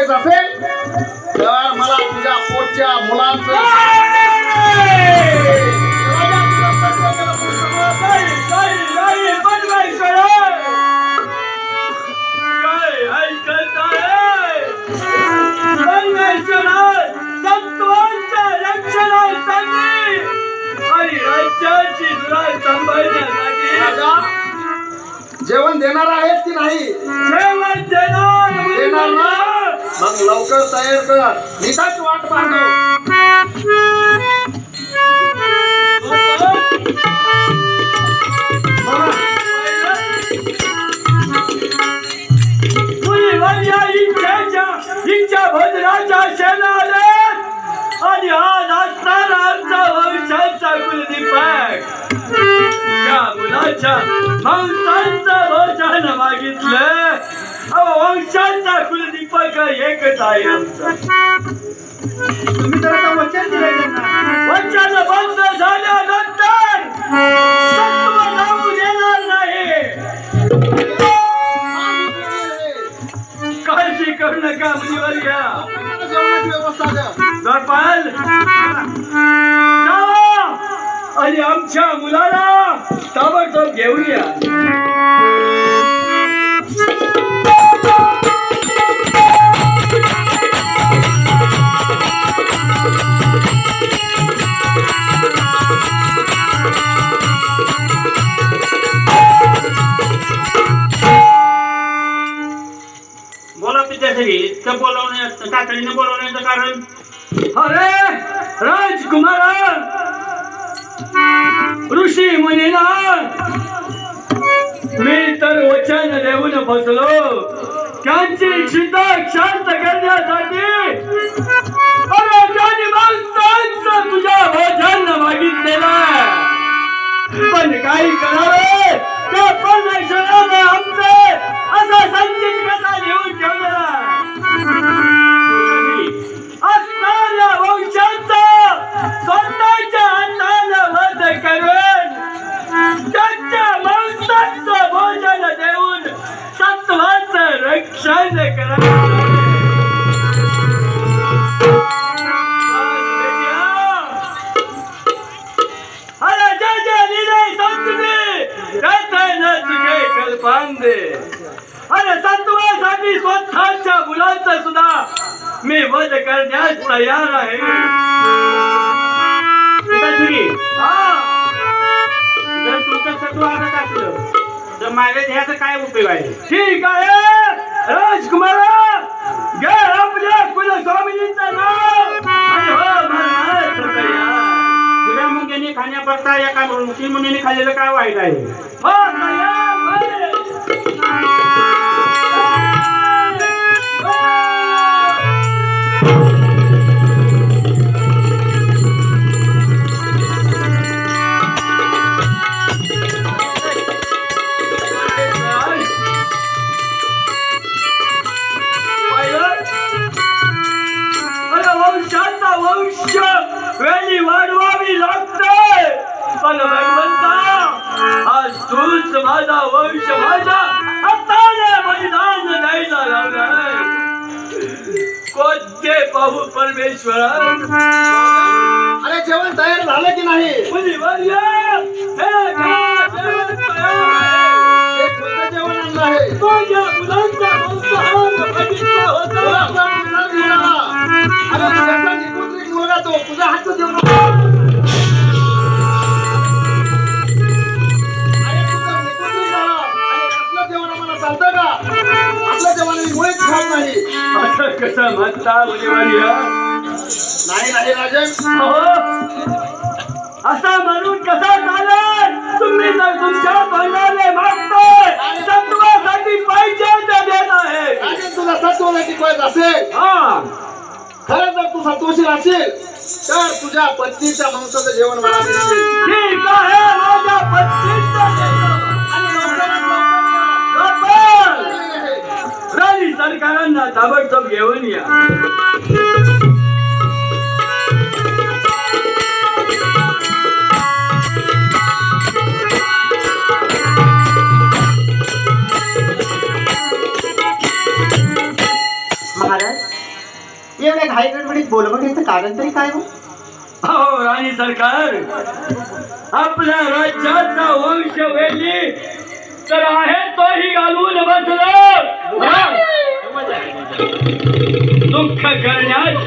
असेल तर मला तुझ्या पोटच्या मुलांचं जेवण देणार आहेस की नाही जेवण देणार देणार ना मग लवकर तयार कर. निसाच वाट पाहतो. बघा, शेणाले आणि आज असणारा आमचा वंशाचा कुलदीपक त्या मुलाच्या एकच आहे तुम्ही तर आता वचन दिलंय त्यांना वचन बंद झाल्यानंतर सत्व जाऊ देणार नाही. काळजी करू नका मुलीवर घ्या व्यवस्था द्या आणि आमच्या मुलाला ताबडतोब घेऊन या. विद्यार्थी इतकं बोलवण्याचं तातडीने बोलवण्याचं कारण? अरे राजकुमार! ऋषी मुनीला! मी तर वचन देऊन बसलो. त्यांची चिंता शांत करण्यासाठी. अरे त्यांनी माणसांचं तुझ्या भोजन मागितलेला पण काही करा अरे सत्वासाठी स्वतःच्या मुलांचा सुद्धा मी वध करण्यास तयार आहे. हा. जर तुमचं सत्व आणत असलं तर माझ्या ध्याचा काय उपयोग आहे? ठीक आहे. खाण्याकरता एका ऋषी खाल्लेलं काय वाईट आहे? हो तयार पण भगवंता आज तूच माझा वंश माझ्या हाताने बलिदान द्यायला लावलाय कोणते पाहू परमेश्वरा? अरे जेवण तयार झालं की नाही? हे जेवण आणलं आहे. कसं म्हणता नाही नाही राजन. असा म्हणून कसा चालेल? तुम्ही जर तुमच्या तोंडाने मागतोय तत्वासाठी पाहिजे देत आहे. तुला सत्वला टिकवायचं असेल. हा. खरं जर तू सत्वशील असेल तर तुझ्या पत्नीच्या मांसाचं जेवण मला ठीक आहे सरकारांना ताबडतोब घेऊन या. महाराज एवढ्या घाई गडबडीत बोलवण्याचं कारण तरी काय हो? हो राणी सरकार आपल्या राज्याचा वंश वेली तर आहे तोही घालून बसलो. दुःख करण्यास